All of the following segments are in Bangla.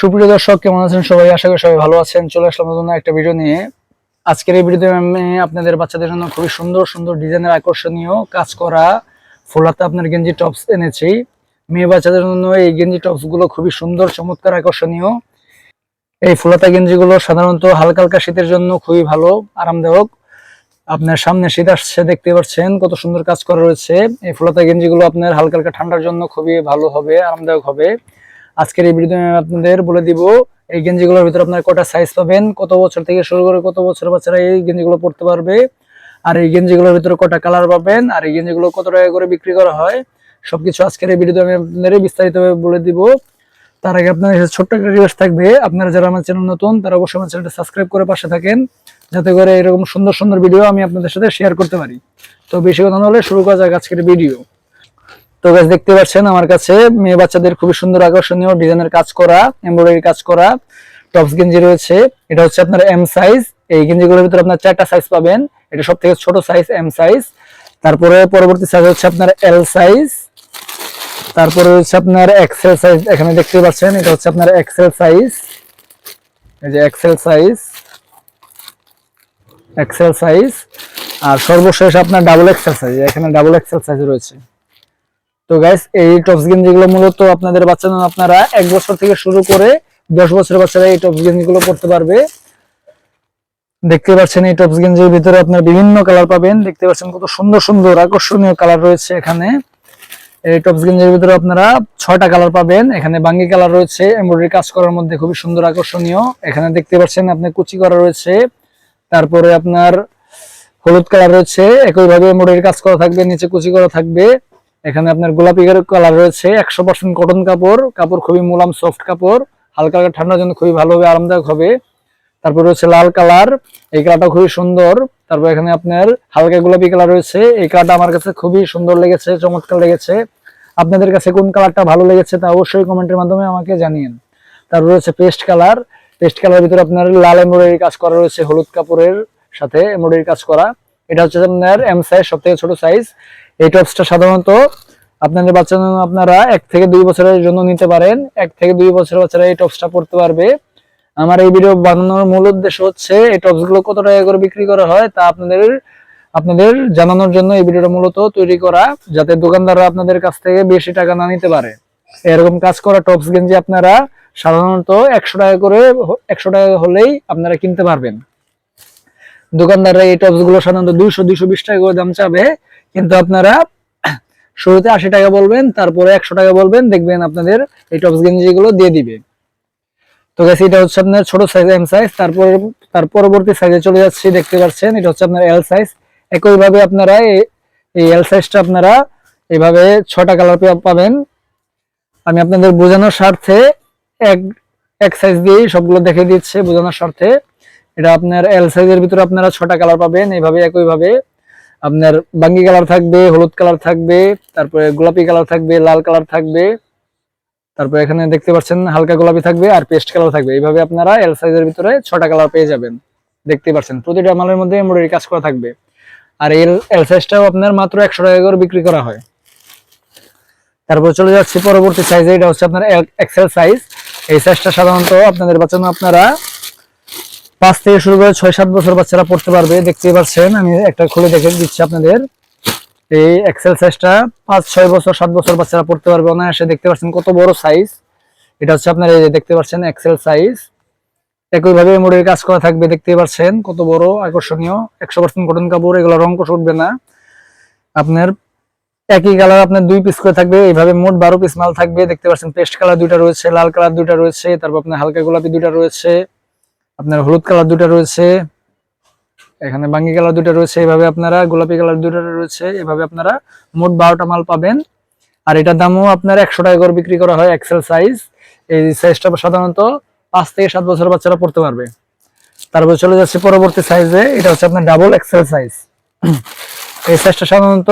সুপ্রিয় দর্শক, কেমন আছেন সবাই? আশা করি সবাই ভালো আছেন। চলে আসলাম নতুন একটা ভিডিও নিয়ে। আজকের এই ভিডিওতে আমি আপনাদের বাচ্চাদের জন্য খুবই সুন্দর সুন্দর ডিজাইনের আকর্ষণীয় কাজ করা ফোলাতে আপনার গেঞ্জি টপস এনেছি। মেয়ে বাচ্চাদের জন্য এই গেঞ্জি টপসগুলো খুবই সুন্দর, চমৎকার, আকর্ষণীয়। এই ফুলাতা গেঞ্জিগুলো সাধারণত হালকা হালকা শীতের জন্য খুবই ভালো, আরামদায়ক। আপনার সামনে শীত আসছে, দেখতে পাচ্ছেন কত সুন্দর কাজ করা রয়েছে। এই ফুলাতা গেঞ্জিগুলো আপনার হালকা হালকা ঠান্ডার জন্য খুবই ভালো হবে, আরামদায়ক হবে। আজকের এই ভিডিওতে আমি আপনাদের বলে দিব, এই গেঞ্জিগুলোর ভিতরে আপনার কটা সাইজ পাবেন, কত বছর থেকে শুরু করে কত বছর বাচ্চারা এই গেঞ্জিগুলো পড়তে পারবে, আর এই গেঞ্জিগুলোর ভিতরে কটা কালার পাবেন, আর এই গেঞ্জিগুলো কত টাকা করে বিক্রি করা হয়, সবকিছু আজকের এই ভিডিওতে আমি আপনাদের বিস্তারিতভাবে বলে দিব। তার আগে আপনাদের ছোট্ট একটা রিকোয়েস্ট থাকবে, আপনারা যারা আমার চ্যানেল নতুন, তারা অবশ্যই আমার চ্যানেলটা সাবস্ক্রাইব করে পাশে থাকেন, যাতে করে এরকম সুন্দর সুন্দর ভিডিও আমি আপনাদের সাথে শেয়ার করতে পারি। তো বেশি কথা না হলে শুরু করা যাক আজকের ভিডিও তো গাছ দেখতে পাচ্ছেন আমার কাছে মেয়ে বাচ্চাদের খুবই সুন্দর আকর্ষণীয় ডিজাইনের কাজ করা এমব্রয়ডারি কাজ করা টপস গেঞ্জি রয়েছে। এটা হচ্ছে আপনার এম সাইজ এই গেঞ্জিগুলোর ভিতরে আপনার চারটা সাইজ পাবেন। এটা সব থেকে ছোট সাইজ এম সাইজ তারপরে পরবর্তী সাইজ হচ্ছে আপনার এল সাইজ তারপরে হচ্ছে আপনার এক্সেল সাইজ এখানে দেখতে পাচ্ছেন, এটা হচ্ছে আপনার এক্সেল সাইজ এই যে এক্সেল সাইজ এক্সেল সাইজ আর সর্বশেষ আপনার ডাবল এক্সেল সাইজ এখানে ডাবল এক্সেল সাইজ রয়েছে। তো গাইস এই টপস গেঞ্জিগুলো মূলত আপনাদের বাচ্চা আপনারা এক বছর থেকে শুরু করে দশ বছরের বাচ্চারা এই টপস গেঞ্জিগুলো পড়তে পারবে। দেখতে পাচ্ছেন এই টপস গেঞ্জির ভিতরে আপনার বিভিন্ন কালার পাবেন। দেখতে পাচ্ছেন কত সুন্দর সুন্দর, আকর্ষণীয় কালার রয়েছে এখানে। এই টপস গেঞ্জির ভিতরে আপনারা ছয়টা কালার পাবেন। এখানে বাঙ্গি কালার রয়েছে এমব্রয়ডারি কাজ করার মধ্যে খুবই সুন্দর, আকর্ষণীয়। এখানে দেখতে পাচ্ছেন আপনার কুচি করা রয়েছে। তারপরে আপনার হলুদ কালার রয়েছে, একইভাবে এমব্রয়ডারি কাজ করা থাকবে, নিচে কুচি করা থাকবে। এখানে আপনার গোলাপি কালার রয়েছে, একশো পার্সেন্ট কটন কাপড় কাপড় খুবই মোলাম সফট কাপড়। হালকা হালকা ঠান্ডার জন্য খুবই ভালো হবে, আরামদায়ক হবে। তারপর রয়েছে লাল কালার, এই কালারটা খুবই সুন্দর। তারপর এখানে আপনার হালকা গোলাপি কালার রয়েছে, এই কালারটা আমার কাছে খুবই সুন্দর লেগেছে, চমৎকার লেগেছে। আপনাদের কাছে কোন কালারটা ভালো লেগেছে তা অবশ্যই কমেন্টের মাধ্যমে আমাকে জানিয়েন। তারপর রয়েছে পেস্ট কালার পেস্ট কালার ভিতরে আপনার লাল এমব্রয়ডারি কাজ করা রয়েছে, হলুদ কাপড়ের সাথে এমব্রয়ডারি কাজ করা। এটা হচ্ছে আপনার এম সাইজ সব থেকে ছোট সাইজ এই টপসটা সাধারণত আপনাদের বাচ্চা আপনারা এক থেকে দুই বছরের জন্য নিতে পারেন। এক থেকে দুই বছর বাচ্চারা এই টপসটা পড়তে পারবে। আমার এই ভিডিও বানানোর মূল উদ্দেশ্য হচ্ছে, এই টপসগুলো কত টাকা করে বিক্রি করা হয় তা আপনাদের আপনাদের জানানোর জন্য এই ভিডিওটা মূলত তৈরি করা, যাতে দোকানদাররা আপনাদের কাছ থেকে বেশি টাকা না নিতে পারে। এরকম কাজ করা টপস গেঞ্জি আপনারা সাধারণত একশো টাকা করে একশো টাকা হলেই আপনারা কিনতে পারবেন। দোকানদাররা এই টপসগুলো সাধারণত দুইশো দুইশো বিশ টাকা করে দাম চাবে। কিন্তু আপনারা শুরুতে আশি টাকা বলবেন, তারপরে একশো টাকা বলবেন, দেখবেন আপনাদের এই টপস গেঞ্জিগুলো দিয়ে দিবে। তো গেছে এটা হচ্ছে আপনার ছোট সাইজ এম সাইজ তারপর, তার পরবর্তী সাইজে চলে যাচ্ছি, দেখতে পাচ্ছেন, এটা হচ্ছে আপনার এল সাইজ একইভাবে আপনারা এই এল সাইজটা আপনারা এইভাবে ছটা কালার পাবেন। আমি আপনাদের বোঝানোর স্বার্থে এক এক সাইজ দিয়েই সবগুলো দেখে দিচ্ছে, বোঝানোর স্বার্থে। এটা আপনার এল সাইজের ভিতরে আপনারা ছটা কালার পাবেন, এইভাবে, একইভাবে। আপনার বাঙ্গি কালার থাকবে, হলুদ কালার থাকবে, তারপরে গোলাপি কালার থাকবে, লাল কালার থাকবে। তারপর এখানে দেখতে পাচ্ছেন হালকা গোলাপি থাকবে আর পেস্ট কালার থাকবে। এইভাবে আপনারা এল সাইজের ভিতরে ছটা কালার পেয়ে যাবেন। দেখতে পাচ্ছেন প্রতিটা মালের মধ্যে এমব্রয়ডারি কাজ করা থাকবে। আর এল এল সাইজটাও আপনার মাত্র একশো টাকা করে বিক্রি করা হয়। তারপর চলে যাচ্ছি পরবর্তী সাইজে এটা হচ্ছে আপনার এক্সেল সাইজ এই সাইজটা সাধারণত আপনাদের বাচ্চানো আপনারা পাঁচ থেকে শুরু করে ছয়, সাত বছর বাচ্চারা পড়তে পারবে। দেখতেই পাচ্ছেন, আমি একটা খুলে দেখে দিচ্ছি আপনাদের। এই এক্সেল সাইজটা পাঁচ, ছয় বছর, সাত বছর বাচ্চারা পড়তে পারবে অনায়াসে। দেখতে পাচ্ছেন কত বড় সাইজ এটা হচ্ছে আপনার এই দেখতে পাচ্ছেন এক্সেল সাইজ একইভাবে মোড়ের কাজ করা থাকবে দেখতে পাচ্ছেন কত বড়, আকর্ষণীয়। একশো পার্সেন্ট কটন কাপড়, এগুলো রং কোষ উঠবে না। আপনার একই কালার আপনার দুই পিস করে থাকবে, এইভাবে মোট বারো পিস মাল থাকবে। দেখতে পাচ্ছেন পেস্ট কালার দুইটা রয়েছে, লাল কালার দুইটা রয়েছে, তারপর আপনার হালকা গোলাপি দুইটা রয়েছে। আপনার হলুদ কালার দুটা রয়েছে, এখানে বাঙ্গি কালার দুটা রয়েছে, এভাবে আপনারা, গোলাপি কালার দুটা রয়েছে, এভাবে আপনারা মোট বারোটা মাল পাবেন। আর এটার দামও আপনার একশো টাকা করে বিক্রি করা হয় এক্সেল সাইজ এই সাইজটা সাধারণত পাঁচ থেকে সাত বছর বাচ্চারা পড়তে পারবে। তারপর চলে যাচ্ছে পরবর্তী সাইজে এটা হচ্ছে আপনার ডাবল এক্সেল সাইজ এই সাইজটা সাধারণত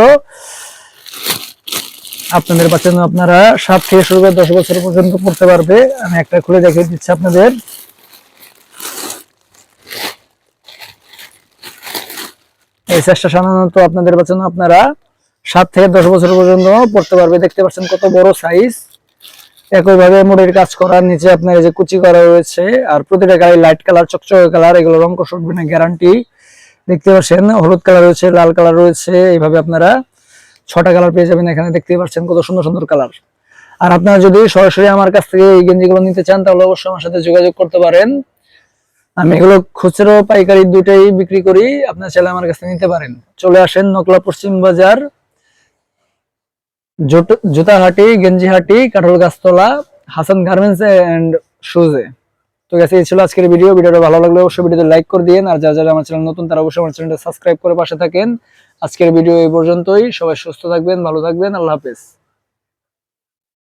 আপনাদের বাচ্চা আপনারা সাত থেকে শুরু করে দশ বছর পর্যন্ত পড়তে পারবে। আমি একটা খুলে দেখিয়ে দিচ্ছি আপনাদের। এই সাইজটা সাধারণত আপনাদের বাচ্চা আপনারা সাত থেকে দশ বছর পর্যন্ত পড়তে পারবে। দেখতে পাচ্ছেন কত বড় সাইজ একইভাবে মোড়ের কাজ করার নিচে আপনার যে কুচি করা রয়েছে আর প্রতিটা গাড়ি লাইট কালার চকচকে কালার এগুলো রং কষ না গ্যারান্টি দেখতে পাচ্ছেন হলুদ কালার রয়েছে, লাল কালার রয়েছে, এইভাবে আপনারা ছটা কালার পেয়ে যাবেন এখানে। দেখতে পাচ্ছেন কত সুন্দর সুন্দর কালার আর আপনারা যদি সরাসরি আমার কাছ থেকে এই গেঞ্জিগুলো নিতে চান, তাহলে অবশ্যই আমার সাথে যোগাযোগ করতে পারেন। আমি এগুলো খুচরো পাইকারি দুটাই বিক্রি করি। আপনার চাইলে আমার কাছ নিতে পারেন। চলে আসেন নকলা পশ্চিম বাজার। জুত- জুতাহাটি, গেঞ্জিহাটি কাঠল গাছতলা হাসান গার্মেন্টস এন্ড শুজে। তো গেছে এই ছিল আজকের ভিডিও ভিডিওটা ভালো লাগলে অবশ্যই ভিডিওতে লাইক করে দিন আর যারা যারা আমার চ্যানেল নতুন, তারা অবশ্যই আমার চ্যানেলটা সাবস্ক্রাইব করে পাশে থাকেন। আজকের ভিডিও এই পর্যন্তই। সবাই সুস্থ থাকবেন, ভালো থাকবেন। আল্লাহ হাফেজ।